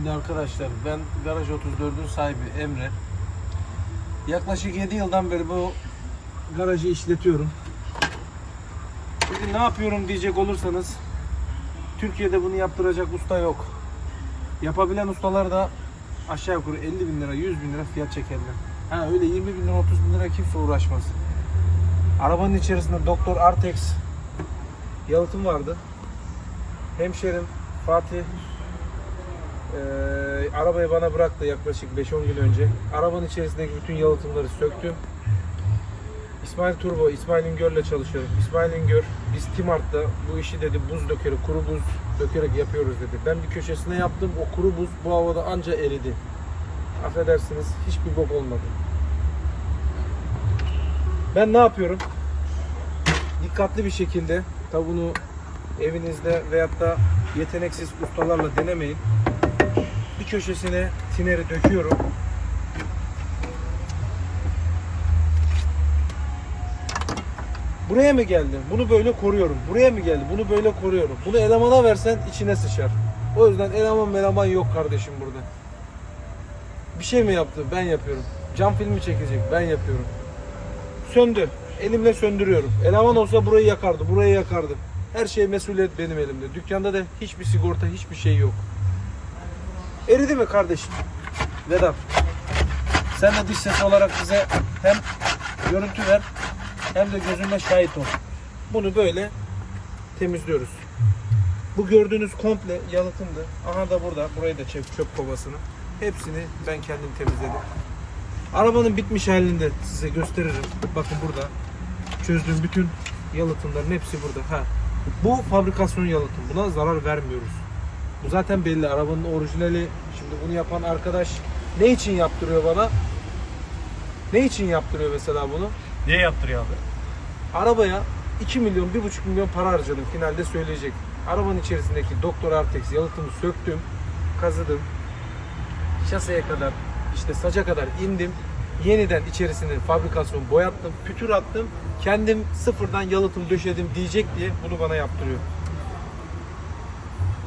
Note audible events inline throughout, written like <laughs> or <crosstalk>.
Şimdi arkadaşlar ben Garaj 34'ün sahibi Emre. Yaklaşık 7 yıldan beri bu garajı işletiyorum. Peki ne yapıyorum diyecek olursanız Türkiye'de bunu yaptıracak usta yok. Yapabilen ustalar da aşağı yukarı 50 bin lira 100 bin lira fiyat çekerler. Ha öyle 20 bin lira 30 bin lira kimse uğraşmaz. Arabanın içerisinde Doktor Artex yalıtım vardı. Hemşerim Fatih ee, arabayı bana bıraktı yaklaşık 5-10 gün önce. Arabanın içerisindeki bütün yalıtımları söktüm. İsmail Turbo, İsmail İngör'le çalışıyorum. İsmail İngör, biz Timart'ta bu işi dedi buz dökerek, kuru buz dökerek yapıyoruz dedi. Ben bir köşesine yaptım, o kuru buz bu havada anca eridi. Affedersiniz, hiçbir bok olmadı. Ben ne yapıyorum? Dikkatli bir şekilde, tabi evinizde veyahut da yeteneksiz ustalarla denemeyin köşesine tineri döküyorum. Buraya mı geldi? Bunu böyle koruyorum. Buraya mı geldi? Bunu böyle koruyorum. Bunu elemana versen içine sıçar. O yüzden eleman eleman yok kardeşim burada. Bir şey mi yaptı? Ben yapıyorum. Cam filmi çekecek. Ben yapıyorum. Söndü. Elimle söndürüyorum. Eleman olsa burayı yakardı. Burayı yakardı. Her şey mesuliyet benim elimde. Dükkanda da hiçbir sigorta, hiçbir şey yok. Eridi mi kardeşim? Vedat. Sen de dış ses olarak bize hem görüntü ver hem de gözünle şahit ol. Bunu böyle temizliyoruz. Bu gördüğünüz komple yalıtımdı. Aha da burada. Burayı da çek çöp kovasını. Hepsini ben kendim temizledim. Arabanın bitmiş halinde size gösteririm. Bakın burada. Çözdüğüm bütün yalıtımların hepsi burada. Ha. Bu fabrikasyon yalıtım. Buna zarar vermiyoruz. Bu zaten belli. Arabanın orijinali. Şimdi bunu yapan arkadaş ne için yaptırıyor bana? Ne için yaptırıyor mesela bunu? Niye yaptırıyor abi? Arabaya 2 milyon, 1,5 milyon para harcadım. Finalde söyleyecek. Arabanın içerisindeki Doktor Artex yalıtımı söktüm, kazıdım. Şaseye kadar, işte saca kadar indim. Yeniden içerisini fabrikasyon boyattım, pütür attım. Kendim sıfırdan yalıtım döşedim diyecek diye bunu bana yaptırıyor.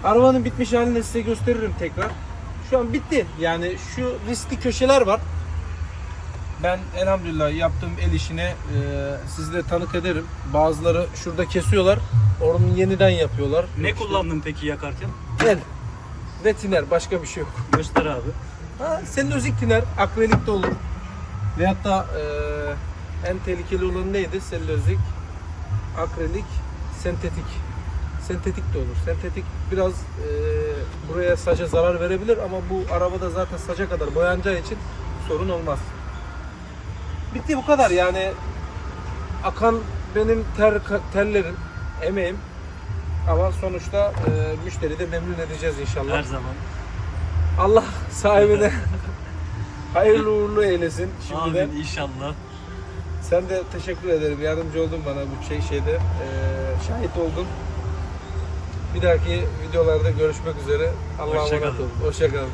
Arabanın bitmiş halini de size gösteririm tekrar. Şu an bitti. Yani şu riskli köşeler var. Ben elhamdülillah yaptığım el işine e, sizi de tanık ederim. Bazıları şurada kesiyorlar. Onu yeniden yapıyorlar. Ne işte, kullandın peki yakarken? El. Ve tiner. Başka bir şey yok. Göster abi. Ha, selülozik tiner. Akrilik de olur. Veyahut da e, en tehlikeli olan neydi? Selülozik, akrilik, sentetik. Sentetik de olur. Sentetik biraz e, buraya saça zarar verebilir ama bu arabada zaten saça kadar boyanacağı için sorun olmaz. Bitti bu kadar yani akan benim ter terlerim, emeğim ama sonuçta e, müşteri de memnun edeceğiz inşallah. Her zaman. Allah sahibine <laughs> hayırlı uğurlu eylesin şimdiden. Amin inşallah. Sen de teşekkür ederim. Yardımcı oldun bana bu şey şeyde. Ee, şahit oldun. Bir dahaki videolarda görüşmek üzere. Allah'a emanet olun. Hoşçakalın.